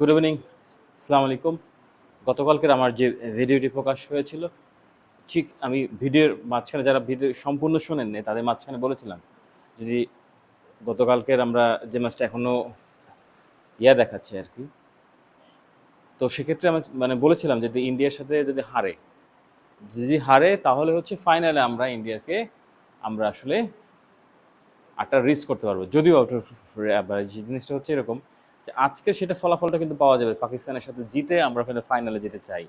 Good evening আসসালামু আলাইকুম গতকালকের আমার যে ভিডিওটি প্রকাশ হয়েছিল, ঠিক আমি ভিডিওর মাঝখানে যারা ভিডিও সম্পূর্ণ শোনেননি, তাদের মাঝখানে বলেছিলাম, যদি গতকালকের আমরা যে ম্যাচটা এখনও ইয়া দেখাচ্ছে আর কি, তো সেক্ষেত্রে আমি মানে বলেছিলাম যদি ইন্ডিয়ার সাথে যদি হারে যদি হারে তাহলে হচ্ছে ফাইনালে আমরা ইন্ডিয়াকে আমরা আসলে আটটা রিস্ক করতে পারব। যদিও জিনিসটা হচ্ছে এরকম আজকে সেটা ফলাফলটা কিন্তু পাওয়া যাবে পাকিস্তানের সাথে জিতে আমরা কিন্তু ফাইনালে যেতে চাই।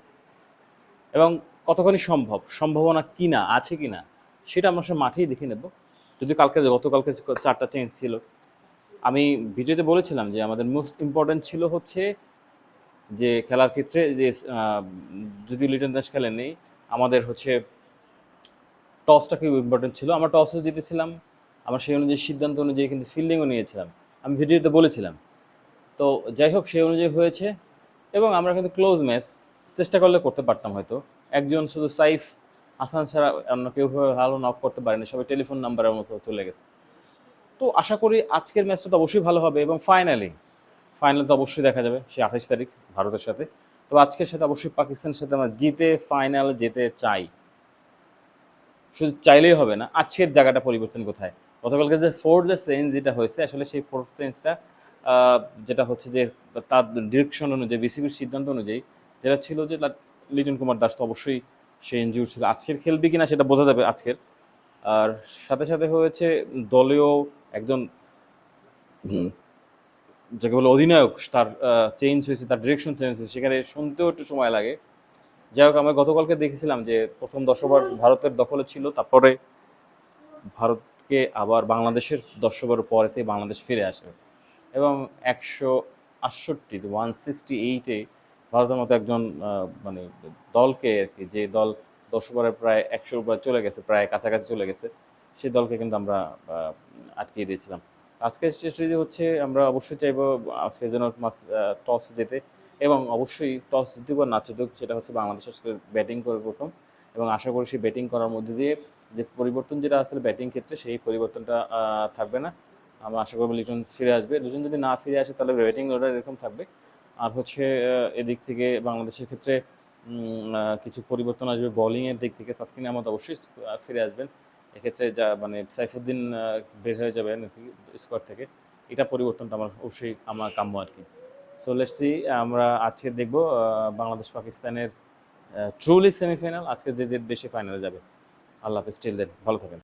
এবং কতখানি সম্ভব? সম্ভাবনা কি না আছে কি না সেটা আমরা সব মাঠেই দেখে নেব। যদি কালকে গতকালকে চারটা চেঞ্জ ছিল। আমি ভিডিওতে বলেছিলাম যে আমাদের মোস্ট ইম্পর্টেন্ট ছিল হচ্ছে যে খেলার ক্ষেত্রে যে যদি লিটন দাস নেই, আমাদের হচ্ছে টসটা খুব ইম্পর্টেন্ট ছিল। আমরা টসও জিতেছিলাম। আমরা সেই অনুযায়ী সিদ্ধান্ত অনুযায়ী কিন্তু ফিল্ডিংও নিয়েছিলাম। আমি ভিডিওতে বলেছিলাম তো যাই হোক, সেই অনুযায়ী হয়েছে এবং আমরা কিন্তু ক্লোজ ম্যাচ চেষ্টা করলে করতে পারতাম হয়তো। একজন শুধু সাইফ, হাসান ছাড়া অন্য কেউ ভালো নক করতে পারেনি, সবাই টেলিফোন নাম্বারের মতো চলে গেছে। তো আশা করি আজকের ম্যাচটা তো অবশ্যই ভালো হবে এবং ফাইনালি ফাইনাল তো অবশ্যই দেখা যাবে সে আঠাশ তারিখ ভারতের সাথে। তো আজকের সাথে অবশ্যই পাকিস্তানের সাথে আমরা জিতে ফাইনাল যেতে চাই। শুধু চাইলেই হবে না, আজকের জায়গাটা পরিবর্তন কোথায়? গতকালকে যে ফোর্থ যে চেঞ্জ যেটা হয়েছে, আসলে সেই ফোর্থ চেঞ্জটা যেটা হচ্ছে যে তার ডিরেকশন অনুযায়ী বিসিবির সিদ্ধান্ত অনুযায়ী যেটা ছিল যে লিটন কুমার দাস তো অবশ্যই সে ইনজিউর ছিল। আজকের খেলবে কিনা সেটা বোঝা যাবে আজকের। আর সাথে সাথে হয়েছে দলীয় একজন যাকে বলে অধিনায়ক তার চেঞ্জ হয়েছে তার ডিরেকশন চেঞ্জ হয়েছে সেখানে শুনতেও একটু সময় লাগে। যাই হোক আমরা গতকালকে দেখেছিলাম যে প্রথম দশ ওভার ভারতের দখলে ছিল তারপরে ভারতকে আবার বাংলাদেশের দশ ওভার পরেতে বাংলাদেশ ফিরে আসে এবং একশো আটষট্টি ওয়ান সিক্সটি এইটে ভারতের মতো একজন মানে দলকে আর কি, যে দল দশ ওভারে প্রায় একশোর উপরে চলে গেছে, প্রায় কাছাকাছি চলে গেছে সেই দলকে কিন্তু আমরা আটকিয়ে দিয়েছিলাম। আজকের স্টেজে হচ্ছে, আমরা অবশ্যই চাইব আজকে যেন টস যেতে এবং অবশ্যই টস জিতুক বা না জিতুক, সেটা হচ্ছে বাংলাদেশ আজকে ব্যাটিং করে প্রথম এবং আশা করি সেই ব্যাটিং করার মধ্যে দিয়ে যে পরিবর্তন যেটা আসলে ব্যাটিং ক্ষেত্রে, সেই পরিবর্তনটা থাকবে না। আমরা আশা করব লিটন ফিরে আসবে। দুজন যদি না ফিরে আসে, তাহলে ব্যাটিং অর্ডার এরকম থাকবে। আর হচ্ছে এদিক থেকে বাংলাদেশের ক্ষেত্রে কিছু পরিবর্তন আসবে বোলিংয়ের দিক থেকে। তাসকিন আহমদ অবশ্যই ফিরে আসবেন। এক্ষেত্রে যা মানে সাইফুদ্দিন বের হয়ে যাবেন স্কোয়াড থেকে। এটা পরিবর্তনটা আমার অবশ্যই আমার কাম্য আর কি। সো লেটস সি আমরা আজকে দেখব বাংলাদেশ পাকিস্তানের ট্রুলি সেমিফাইনাল আজকে যে যে দেশে ফাইনালে যাবে। আল্লাহ হাফিজ টিল দেন ভালো থাকেন।